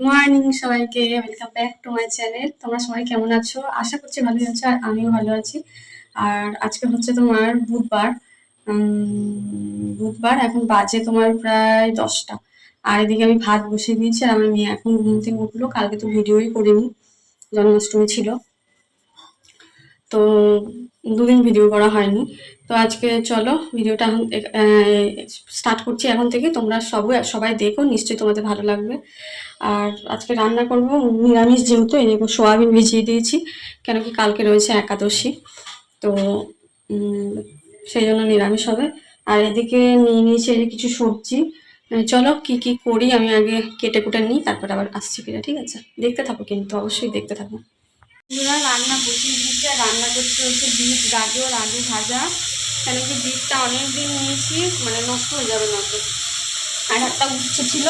Morning সবাইকে welcome back to my channel তোমরা সবাই কেমন আছো? আশা করছি ভালোই আছো আর আমিও ভালো আছি। আর আজকে হচ্ছে তোমার বুধবার। বুধবার, এখন বাজে তোমার প্রায় দশটা। আর এদিকে আমি ভাত বসিয়ে দিয়েছি আর আমার মেয়ে এখন ঘুম থেকে উঠল। কালকে তো ভিডিওই করিনি। জন্মাষ্টমী ছিল। তো দুদিন ভিডিও করা হয়নি। তো আজকে চলো ভিডিওটা এখন স্টার্ট করছি এখন থেকে। তোমরা সবাই সবাই দেখো, নিশ্চয়ই তোমাদের ভালো লাগবে। আর আজকে রান্না করব নিরামিষ যেহেতু, এই দেখো সোয়াবিন ভিজিয়ে দিয়েছি, কেন কি কালকে রয়েছে একাদশী। তো সেই জন্য নিরামিষ হবে। আর এদিকে নিয়ে নিয়েছি কিছু সবজি। চলো কি কি করি, আমি আগে কেটে কুটে নিই, তারপরে আবার আসছি ফিরে, ঠিক আছে? দেখতে থাকো কিন্তু, অবশ্যই দেখতে থাকো। বন্ধুরা রান্না বসিয়ে দিয়েছি, আর রান্না করতে হচ্ছে বিট, গাজর, আলু ভাজা। কেন কি বিটটা অনেক দিন নিয়েছি মানে নষ্ট হয়ে যাবে না তো। আর একটা উচ্ছে ছিল,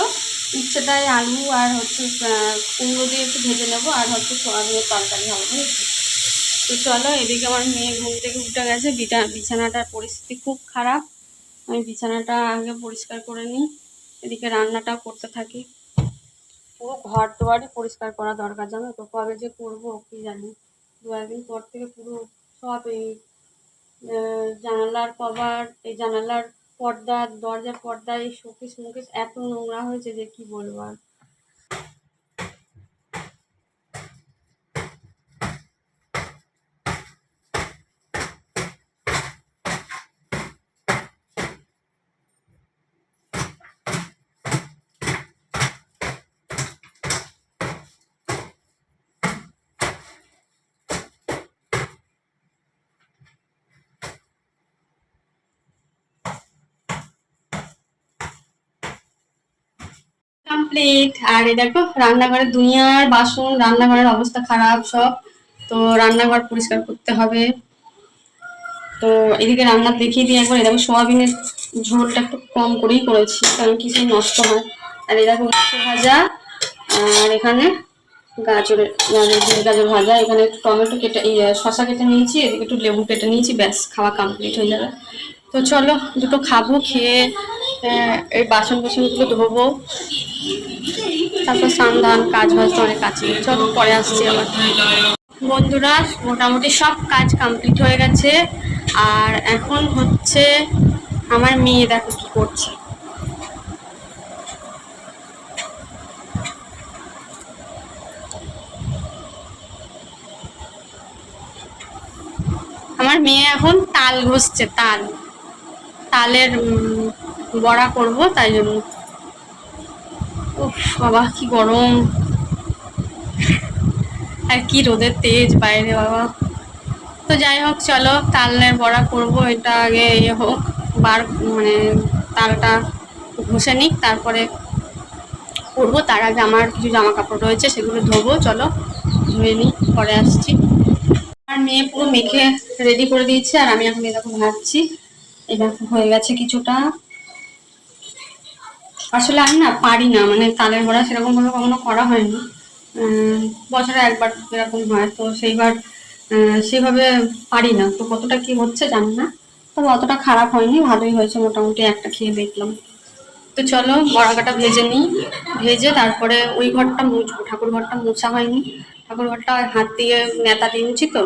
উচ্ছেটায় আলু আর হচ্ছে কুমড়ো দিয়ে একটু ভেজে নেব, আর হচ্ছে সোয়াবিনের তরকারি হবে তো চলো, এদিকে আমার মেয়ে ঘুম থেকে উঠে গেছে, বিটা, বিছানাটার পরিস্থিতি খুব খারাপ। আমি বিছানাটা আগে পরিষ্কার করে নিই, এদিকে রান্নাটাও করতে থাকি। পুরো ঘর দোয়ারই পরিষ্কার করা দরকার, জানো তো? কবে যে করব, কি জানি? দু একদিন পর থেকে পুরো সব এই জানালার কভার, এই জানালার পর্দা, দরজার পর্দা, এই শোকেস মুকেশ এত নোংরা হয়েছে যে কি বলব আর? কমপ্লিট আর এই দেখো, রান্নাঘরের দুনিয়ার বাসন, রান্নাঘরের অবস্থা খারাপ সব। তো রান্নাঘর পরিষ্কার করতে হবে। তো এদিকে রান্না দেখিয়ে দিয়ে একবার। দেখো, সোয়াবিনের ঝোলটা একটু কম করেই করেছি, কারণ কিছু নষ্ট হয়। আর দেখো, উচ্ছে ভাজা, আর এখানে গাজরের গাজর গাজর ভাজা। এখানে একটু টমেটো কেটে শসা কেটে নিয়েছি এদিকে একটু লেবু কেটে নিয়েছি, ব্যাস, খাওয়া কমপ্লিট হয়ে যাবে। তো চলো, দুটো খাব, খেয়ে এই বাসন বাসনগুলো ধোবো। তারপর স্নান কাজ বাজ অনেক আছে। চলো, পরে আসছি আবার। বন্ধুরা, মোটামুটি সব কাজ কমপ্লিট হয়ে গেছে। আর এখন হচ্ছে আমার মেয়ে দেখো কি করছে। আমার মেয়ে এখন তাল ঘষছে, তাল। তালের বড়া করব, তাই জন্য। উফ, বাবা, কি গরম। আর কি রোদের তেজ বাইরে, বাবা। তো যাই হোক, চলো তালের বড়া করব, এটা আগে ইয়ে হোক, বার মানে তালটা ঘষে নিক, তারপরে করব। তার আগে আমার কিছু জামা কাপড় রয়েছে, সেগুলো ধোবো, চলো, ধুয়ে নিই, পরে আসছি। আর মেয়ে পুরো মেখে রেডি করে দিয়েছে, আর আমি এখন এরকম ভাবছি, এরকম হয়ে গেছে কিছুটা। আসলে আমি না পারি না মানে তালের বড়া সেরকম ভাবে কখনো করা হয়নি। বছরে একবার এরকম হয়, তো সেইবার সেভাবে পারি না। তো কতটা কি হচ্ছে জানি না, তবে অতটা খারাপ হয়নি, ভালোই হয়েছে মোটামুটি একটা খেয়ে দেখলাম। তো চলো বড়াকাটা ভেজে নিই, ভেজে তারপরে ওই ঘরটা মুছবো, ঠাকুর ঘরটা মোছা হয়নি। ঠাকুর ঘরটা হাত দিয়ে নেতা দিয়ে মুছি তো,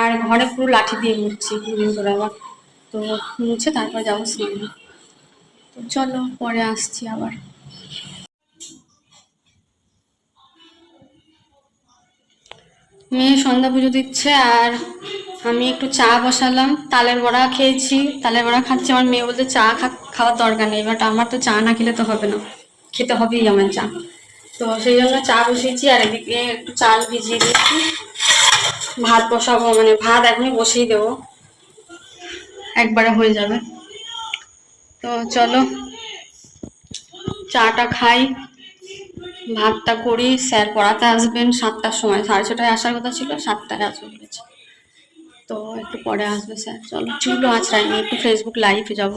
আর ঘরে পুরো লাঠি দিয়ে মুছছি আবার। তো মুছে তারপর যাব স্নানে। তো চলো, পরে আসছি আবার। মেয়ে সন্ধ্যা পুজো দিচ্ছে আর আমি একটু চা বসালাম, তালের বড়া খেয়েছি, তালের বড়া খাচ্ছি আমার মেয়ে বলতে চা খাওয়ার দরকার নেই বাট আমার তো চা না খেলে তো হবে না, খেতে হবেই আমার চা। তো সেই জন্য চা বসিয়েছি আর এদিকে একটু চাল ভিজিয়ে দিয়েছি ভাত বসাবো মানে ভাত এখনই বসিয়ে দেবো। একবারে হয়ে যাবে। তো চলো, চাটা খাই, ভাতটা করি, স্যার পড়াতে আসবেন সাতটার সময়, সাড়ে ছটায় আসার কথা ছিল, সাতটায় আসবে বলেছে তো একটু পরে আসবে স্যার, চলো। চুলো আঁচড়াইনি একটু ফেসবুক লাইভে যাব।